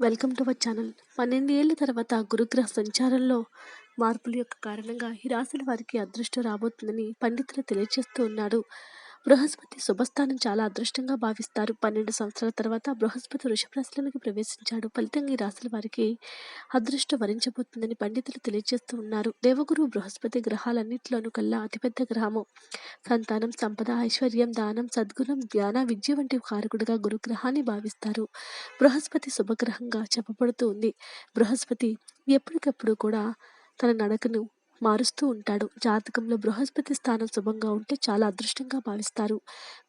Welcome to our channel. పన్నెండు ఏళ్ళ తర్వాత గురుగ్రహ సంచారంలో మార్పుల యొక్క కారణంగా ఈ రాశుల వారికి అదృష్టం రాబోతుందని పండితులు తెలియజేస్తూ ఉన్నాడు బృహస్పతి శుభస్థానం చాలా అదృష్టంగా భావిస్తారు. పన్నెండు సంవత్సరాల తర్వాత బృహస్పతి వృషభ ప్రవేశించాడు. ఫలితంగా ఈ రాశుల వారికి అదృష్టం వరించబోతుందని పండితులు తెలియజేస్తూ ఉన్నారు. దేవగురు బృహస్పతి గ్రహాలన్నింటిలోనూ కల్లా అతిపెద్ద గ్రహము. సంతానం సంపద ఐశ్వర్యం దానం సద్గుణం జ్ఞాన విద్య వంటి కారకుడిగా గురుగ్రహాన్ని భావిస్తారు. బృహస్పతి శుభగ్రహంగా చెప్పబడుతూ ఉంది. బృహస్పతి ఎప్పటికప్పుడు కూడా తన నడకను మారుస్తూ ఉంటాడు. జాతకంలో బృహస్పతి స్థానం శుభంగా ఉంటే చాలా అదృష్టంగా భావిస్తారు.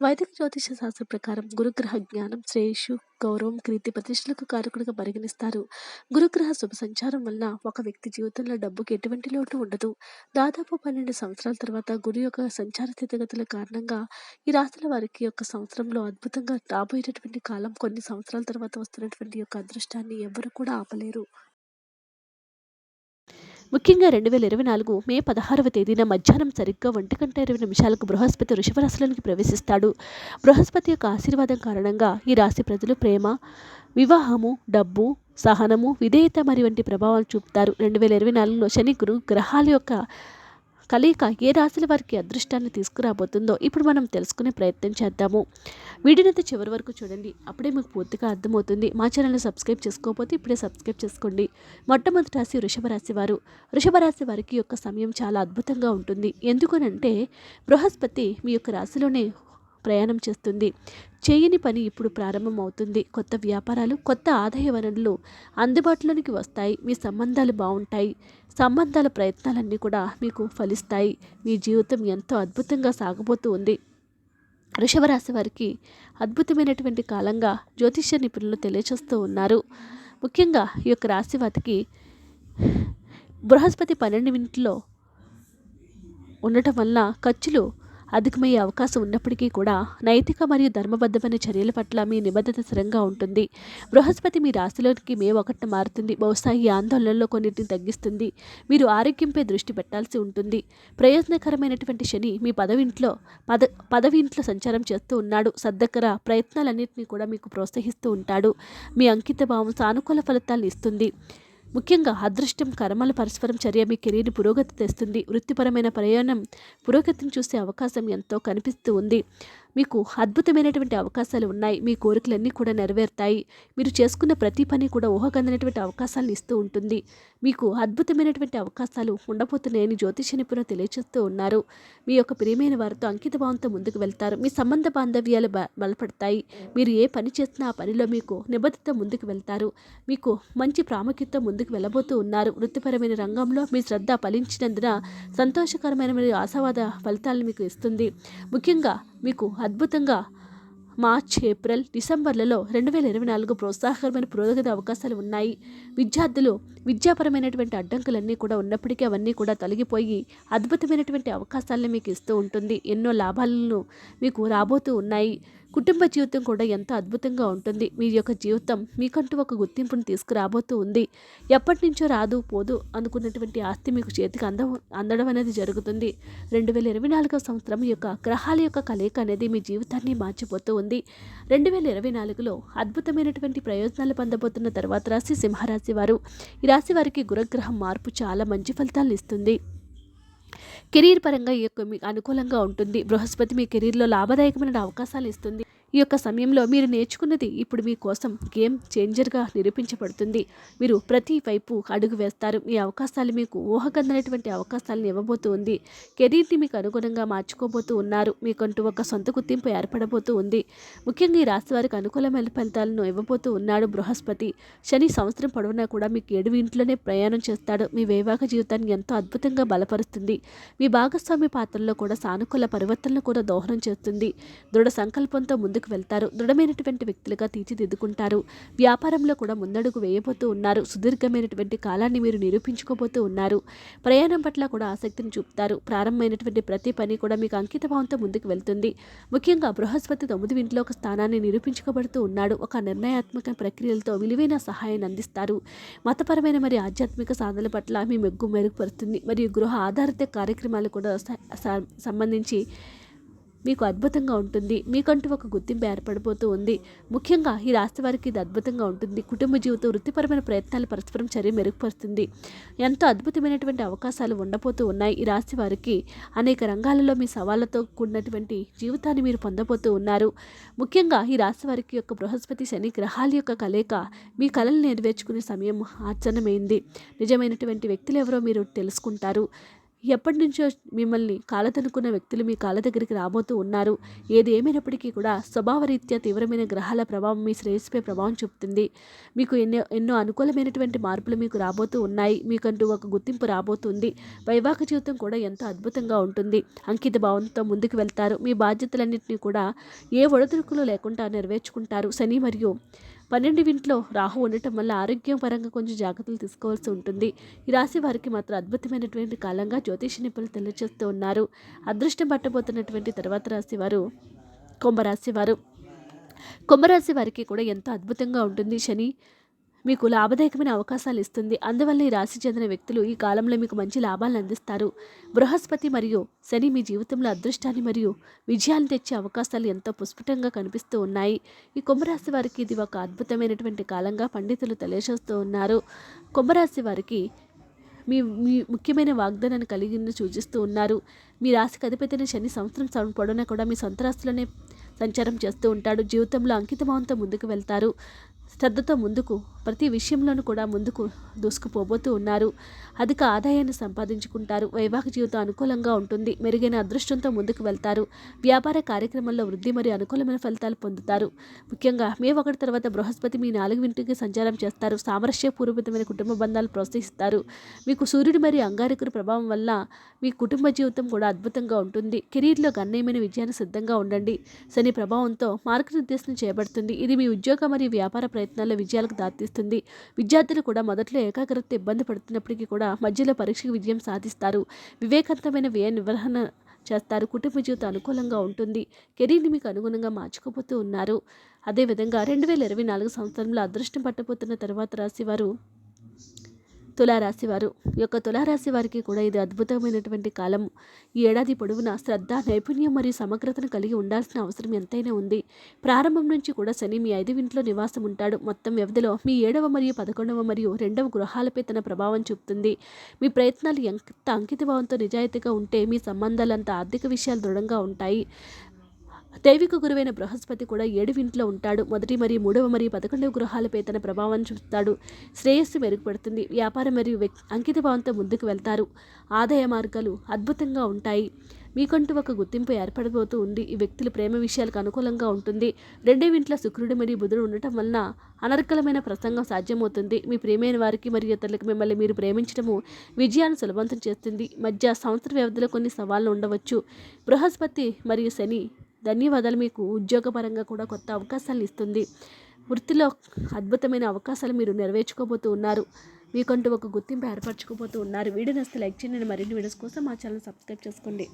వైదిక జ్యోతిష శాస్త్ర ప్రకారం గురుగ్రహ జ్ఞానం శ్రేయస్సు గౌరవం కీర్తి ప్రతిష్టలకు కారకుడిగా పరిగణిస్తారు. గురుగ్రహ శుభ సంచారం వల్ల ఒక వ్యక్తి జీవితంలో డబ్బుకి ఎటువంటి లోటు ఉండదు. దాదాపు పన్నెండు సంవత్సరాల తర్వాత గురు యొక్క సంచార స్థితిగతుల కారణంగా ఈ రాశుల వారికి యొక్క సంవత్సరంలో అద్భుతంగా రాబోయేటటువంటి కాలం కొన్ని సంవత్సరాల తర్వాత వస్తున్నటువంటి యొక్క అదృష్టాన్ని ఎవరు కూడా ఆపలేరు. ముఖ్యంగా రెండు వేల ఇరవై నాలుగు మే పదహారవ తేదీన మధ్యాహ్నం సరిగ్గా ఒంటి గంట ఇరవై నిమిషాలకు బృహస్పతి వృషభ ప్రవేశిస్తాడు. బృహస్పతి యొక్క ఆశీర్వాదం కారణంగా ఈ రాశి ప్రజలు ప్రేమ వివాహము డబ్బు సహనము విధేయత మరి వంటి ప్రభావాలు చూపుతారు. రెండు వేల ఇరవై నాలుగులో శని గురు గ్రహాల యొక్క కలయిక ఏ రాశుల వారికి అదృష్టాన్ని తీసుకురాబోతుందో ఇప్పుడు మనం తెలుసుకునే ప్రయత్నం చేద్దాము. వీడియోనైతే చివరి వరకు చూడండి. అప్పుడే మీకు పూర్తిగా అర్థమవుతుంది. మా ఛానల్ని సబ్స్క్రైబ్ చేసుకోకపోతే ఇప్పుడే సబ్స్క్రైబ్ చేసుకోండి. మొట్టమొదటి రాశి వృషభ రాశి వారు. వృషభ రాశి వారికి యొక్క సమయం చాలా అద్భుతంగా ఉంటుంది. ఎందుకనంటే బృహస్పతి మీ యొక్క రాశిలోనే ప్రయాణం చేస్తుంది. చేయని పని ఇప్పుడు ప్రారంభమవుతుంది. కొత్త వ్యాపారాలు కొత్త ఆదాయ వనరులు అందుబాటులోనికి వస్తాయి. మీ సంబంధాలు బాగుంటాయి. సంబంధాల ప్రయత్నాలన్నీ కూడా మీకు ఫలిస్తాయి. మీ జీవితం ఎంతో అద్భుతంగా సాగబోతూ ఉంది. వృషభరాశి వారికి అద్భుతమైనటువంటి కాలంగా జ్యోతిష్య నిపుణులు తెలియచేస్తూ ఉన్నారు. ముఖ్యంగా ఈ యొక్క రాశి వారికి బృహస్పతి పన్నెండు మినిట్లో ఉండటం వల్ల ఖర్చులు అధికమయ్యే అవకాశం ఉన్నప్పటికీ కూడా నైతిక మరియు ధర్మబద్ధమైన చర్యల పట్ల మీ నిబద్ధత స్థిరంగా ఉంటుంది. బృహస్పతి మీ రాశిలోకి మే ఒకటి మారుతుంది. బహుశా ఈ ఆందోళనలో కొన్నిటిని తగ్గిస్తుంది. మీరు ఆరోగ్యంపై దృష్టి పెట్టాల్సి ఉంటుంది. ప్రయోజనకరమైనటువంటి శని మీ పదవింట్లో పద పదవి ఇంట్లో సంచారం చేస్తూ ఉన్నాడు. సద్దకర ప్రయత్నాలన్నింటినీ కూడా మీకు ప్రోత్సహిస్తూ ఉంటాడు. మీ అంకిత భావం సానుకూల ఫలితాలను ఇస్తుంది. ముఖ్యంగా అదృష్టం కర్మల పరస్పరం చర్య మీ కెరీర్ పురోగతి తెస్తుంది. వృత్తిపరమైన ప్రయాణం పురోగతిని చూసే అవకాశం ఎంతో కనిపిస్తూ ఉంది. మీకు అద్భుతమైనటువంటి అవకాశాలు ఉన్నాయి. మీ కోరికలన్నీ కూడా నెరవేరుతాయి. మీరు చేసుకున్న ప్రతి పని కూడా ఊహకందనటువంటి అవకాశాలను ఇస్తూ ఉంటుంది. మీకు అద్భుతమైనటువంటి అవకాశాలు ఉండబోతున్నాయని జ్యోతిష నిపుణులు తెలియజేస్తూ ఉన్నారు. మీ యొక్క ప్రియమైన వారితో అంకిత భావంతో ముందుకు వెళ్తారు. మీ సంబంధ బాంధవ్యాలు బలపడతాయి. మీరు ఏ పని చేసినా ఆ పనిలో మీకు నిబద్ధత ముందుకు వెళ్తారు. మీకు మంచి ప్రాముఖ్యత ముందుకు వెళ్ళబోతూ ఉన్నారు. వృత్తిపరమైన రంగంలో మీ శ్రద్ధ ఫలించినందున సంతోషకరమైన మరియు ఆశావాద ఫలితాలను మీకు ఇస్తుంది. ముఖ్యంగా మీకు అద్భుతంగా మార్చ్ ఏప్రిల్ డిసెంబర్లలో రెండు వేల ఇరవై నాలుగు ప్రోత్సాహకరమైన పురోగతి అవకాశాలు ఉన్నాయి. విద్యార్థులు విద్యాపరమైనటువంటి అడ్డంకులన్నీ కూడా ఉన్నప్పటికీ అవన్నీ కూడా తొలగిపోయి అద్భుతమైనటువంటి అవకాశాలను మీకు ఇస్తూ ఉంటుంది. ఎన్నో లాభాలను మీకు రాబోతూ ఉన్నాయి. కుటుంబ జీవితం కూడా ఎంత అద్భుతంగా ఉంటుంది. మీ యొక్క జీవితం మీకంటూ ఒక గుర్తింపును తీసుకురాబోతూ ఉంది. ఎప్పటి నుంచో రాదు పోదు అనుకున్నటువంటి ఆస్తి మీకు చేతికి అంద అందడం అనేది జరుగుతుంది. రెండు వేల ఇరవై నాలుగవ సంవత్సరం యొక్క గ్రహాల యొక్క కలయిక అనేది మీ జీవితాన్ని మార్చిపోతూ ఉంది. రెండు వేల ఇరవై నాలుగులో అద్భుతమైనటువంటి ప్రయోజనాలు పొందబోతున్న తర్వాత రాశి సింహరాశి వారు. ఈ రాశి వారికి గురగ్రహం మార్పు చాలా మంచి ఫలితాలను ఇస్తుంది. కెరీర్ పరంగా ఈ యొక్క మీకు అనుకూలంగా ఉంటుంది. బృహస్పతి మీ కెరీర్లో లాభదాయకమైన అవకాశాలు ఇస్తుంది. ఈ యొక్క సమయంలో మీరు నేర్చుకున్నది ఇప్పుడు మీకోసం గేమ్ చేంజర్గా నిరూపించబడుతుంది. మీరు ప్రతి వైపు అడుగు వేస్తారు. మీ అవకాశాలు మీకు ఊహకందనటువంటి అవకాశాలను ఇవ్వబోతూ ఉంది కెరీర్ని మీకు అనుగుణంగా మార్చుకోబోతూ ఉన్నారు. మీకంటూ ఒక సొంత గుర్తింపు ఏర్పడబోతూ ఉంది. ముఖ్యంగా ఈ రాశి వారికి అనుకూలమైన ఫలితాలను ఇవ్వబోతూ ఉన్నాడు బృహస్పతి. శని సంవత్సరం పొడవునా కూడా మీకు ఏడు ఇంట్లోనే ప్రయాణం చేస్తాడు. మీ వైవాహిక జీవితాన్ని ఎంతో అద్భుతంగా బలపరుస్తుంది. మీ భాగస్వామి పాత్రలో కూడా సానుకూల పరివర్తనలు కూడా దోహదం చేస్తుంది. దృఢ సంకల్పంతో ముందుకు ముందుకు వెళ్తారు. దృఢమైనటువంటి వ్యక్తులుగా తీర్చిదిద్దుకుంటారు. వ్యాపారంలో కూడా ముందడుగు వేయబోతూ ఉన్నారు. సుదీర్ఘమైనటువంటి కాలాన్ని మీరు నిరూపించుకోబోతూ ఉన్నారు. ప్రయాణం పట్ల కూడా ఆసక్తిని చూపుతారు. ప్రారంభమైనటువంటి ప్రతి పని కూడా మీకు అంకితభావంతో ముందుకు వెళ్తుంది. ముఖ్యంగా బృహస్పతి తొమ్మిది ఇంట్లో ఒక స్థానాన్ని నిరూపించుకోబడుతూ ఉన్నాడు. ఒక నిర్ణయాత్మక ప్రక్రియలతో విలువైన సహాయాన్ని అందిస్తారు. మతపరమైన మరియు ఆధ్యాత్మిక సాధనల పట్ల మీ మెగ్గు మెరుగుపరుస్తుంది. మరియు గృహ ఆధారిత కార్యక్రమాలు కూడా సంబంధించి మీకు అద్భుతంగా ఉంటుంది. మీకంటూ ఒక గుర్తింపు ఏర్పడిపోతూ ఉంది. ముఖ్యంగా ఈ రాశి వారికి ఇది అద్భుతంగా ఉంటుంది. కుటుంబ జీవితం వృత్తిపరమైన ప్రయత్నాలు పరస్పరం చర్య మెరుగుపరుస్తుంది. ఎంతో అద్భుతమైనటువంటి అవకాశాలు ఉండబోతూ ఉన్నాయి. ఈ రాశి వారికి అనేక రంగాలలో మీ సవాళ్ళతో కూడినటువంటి జీవితాన్ని మీరు పొందబోతూ ఉన్నారు. ముఖ్యంగా ఈ రాశి వారికి యొక్క బృహస్పతి శని గ్రహాల యొక్క కలయిక మీ కళలు నెరవేర్చుకునే సమయం ఆచరణమైంది. నిజమైనటువంటి వ్యక్తులు ఎవరో మీరు తెలుసుకుంటారు. ఎప్పటి నుంచో మిమ్మల్ని కాలతనుకున్న వ్యక్తులు మీ కాళ్ళ దగ్గరికి రాబోతూ ఉన్నారు. ఏది ఏమైనప్పటికీ కూడా స్వభావరీత్యా తీవ్రమైన గ్రహాల ప్రభావం మీ శ్రేయస్సుపై ప్రభావం చూపుతుంది. మీకు ఎన్నో ఎన్నో అనుకూలమైనటువంటి మార్పులు మీకు రాబోతూ ఉన్నాయి. మీకంటూ ఒక గుర్తింపు రాబోతుంది. వైవాహిక జీవితం కూడా ఎంతో అద్భుతంగా ఉంటుంది. అంకిత భావంతో ముందుకు వెళ్తారు. మీ బాధ్యతలన్నింటినీ కూడా ఏ ఒడదుడుకులు లేకుండా నెరవేర్చుకుంటారు. శని మరియు పన్నెండు ఇంట్లో రాహు ఉండటం వల్ల ఆరోగ్యం పరంగా కొంచెం జాగ్రత్తలు తీసుకోవాల్సి ఉంటుంది. ఈ రాశి వారికి మాత్రం అద్భుతమైనటువంటి కాలంగా జ్యోతిష నిపుణులు తెలియజేస్తూ ఉన్నారు. అదృష్టం పట్టబోతున్నటువంటి తర్వాత రాశి వారు కుంభరాశి వారు. కుంభరాశి వారికి కూడా ఎంతో అద్భుతంగా ఉంటుంది. శని మీకు లాభదాయకమైన అవకాశాలు ఇస్తుంది. అందువల్ల ఈ రాశి చెందిన వ్యక్తులు ఈ కాలంలో మీకు మంచి లాభాలను అందిస్తారు. బృహస్పతి మరియు శని మీ జీవితంలో అదృష్టాన్ని మరియు విజయాన్ని తెచ్చే అవకాశాలు ఎంతో పుష్పటంగా కనిపిస్తూ ఉన్నాయి. ఈ కుంభరాశి వారికి ఇది ఒక అద్భుతమైనటువంటి కాలంగా పండితులు తెలియజేస్తూ ఉన్నారు. కుంభరాశి వారికి మీ మీ ముఖ్యమైన వాగ్దానాన్ని కలిగి సూచిస్తూ ఉన్నారు. మీ రాశికి అధిపతిని శని సంవత్సరం పొడవునా కూడా మీ సొంత రాశిలోనే సంచారం చేస్తూ ఉంటాడు. జీవితంలో అంకితభావంతో ముందుకు వెళ్తారు. శ్రద్ధతో ముందుకు ప్రతి విషయంలోనూ కూడా ముందుకు దూసుకుపోబోతూ ఉన్నారు. అధిక ఆదాయాన్ని సంపాదించుకుంటారు. వైవాహిక జీవితం అనుకూలంగా ఉంటుంది. మెరుగైన అదృష్టంతో ముందుకు వెళ్తారు. వ్యాపార కార్యక్రమంలో వృద్ధి మరియు అనుకూలమైన ఫలితాలు పొందుతారు. ముఖ్యంగా మే ఒకటి తర్వాత బృహస్పతి మీ నాలుగు ఇంటికి సంచారం చేస్తారు. సామరస్యపూర్వకమైన కుటుంబ బంధాలు ప్రోత్సహిస్తారు. మీకు సూర్యుడు మరియు అంగారకుడి ప్రభావం వల్ల మీ కుటుంబ జీవితం కూడా అద్భుతంగా ఉంటుంది. కెరీర్లో గణనీయమైన విజయాన్ని సిద్ధంగా ఉండండి. శని ప్రభావంతో మార్గనిర్దేశం చేయబడుతుంది. ఇది మీ ఉద్యోగ మరియు వ్యాపార ప్రయత్నాల్లో విజయాలకు దారితీస్తుంది. విద్యార్థులు కూడా మొదట్లో ఏకాగ్రత ఇబ్బంది పడుతున్నప్పటికీ కూడా మధ్యలో పరీక్షకు విజయం సాధిస్తారు. వివేకవంతమైన వ్యయ నిర్వహణ చేస్తారు. కుటుంబ జీవితం అనుకూలంగా ఉంటుంది. కెరీర్ని మీకు అనుగుణంగా మార్చుకోబోతూ ఉన్నారు. అదేవిధంగా రెండు వేల ఇరవై నాలుగు సంవత్సరంలో అదృష్టం పట్టబోతున్న తర్వాత రాశివారు తులారాశి వారు ఈ యొక్క తులారాశి వారికి కూడా ఇది అద్భుతమైనటువంటి కాలం ఈ ఏడాది పొడవునా శ్రద్ధ నైపుణ్యం మరియు సమగ్రతను కలిగి ఉండాల్సిన అవసరం ఎంతైనా ఉంది. ప్రారంభం నుంచి కూడా శని మీ ఐదు ఇంట్లో నివాసం ఉంటాడు. మొత్తం వ్యవధిలో మీ ఏడవ మరియు పదకొండవ మరియు రెండవ గృహాలపై తన ప్రభావం చూపుతుంది. మీ ప్రయత్నాలు ఎంత అంకితభావంతో నిజాయితీగా ఉంటే మీ సంబంధాలంత ఆర్థిక విషయాలు దృఢంగా ఉంటాయి. దైవిక గురువైన బృహస్పతి కూడా ఏడు ఇంట్లో ఉంటాడు. మొదటి మరియు మూడవ మరియు పదకొండవ గృహాలపై తన ప్రభావాన్ని చూపుతాడు. శ్రేయస్సు మెరుగుపడుతుంది. వ్యాపారం మరియు అంకిత భావంతో ముందుకు వెళ్తారు. ఆదాయ మార్గాలు అద్భుతంగా ఉంటాయి. మీకంటూ ఒక గుర్తింపు ఏర్పడబోతూ ఉంది. ఈ వ్యక్తుల ప్రేమ విషయాలకు అనుకూలంగా ఉంటుంది. రెండే ఇంట్లో శుక్రుడు మరియు బుధుడు ఉండటం వలన అనర్కలమైన ప్రసంగం సాధ్యమవుతుంది. మీ ప్రేమైన వారికి మరియు ఇతరులకు మిమ్మల్ని మీరు ప్రేమించడము విజయాన్ని సులభంతం చేస్తుంది. మధ్య సంవత్సర వ్యవధిలో కొన్ని సవాళ్ళు ఉండవచ్చు. బృహస్పతి మరియు శని ధన్యవాదాలు. మీకు ఉద్యోగపరంగా కూడా కొత్త అవకాశాలు ఇస్తుంది. వృత్తిలో అద్భుతమైన అవకాశాలు మీరు నెరవేర్చుకోబోతూ ఉన్నారు. మీకంటూ ఒక గుర్తింపు ఏర్పరచుకోబోతూ ఉన్నారు. వీడియో నస్తే లైక్ చేయండి. మరిన్ని వీడియోస్ కోసం మా ఛానల్ సబ్స్క్రైబ్ చేసుకోండి.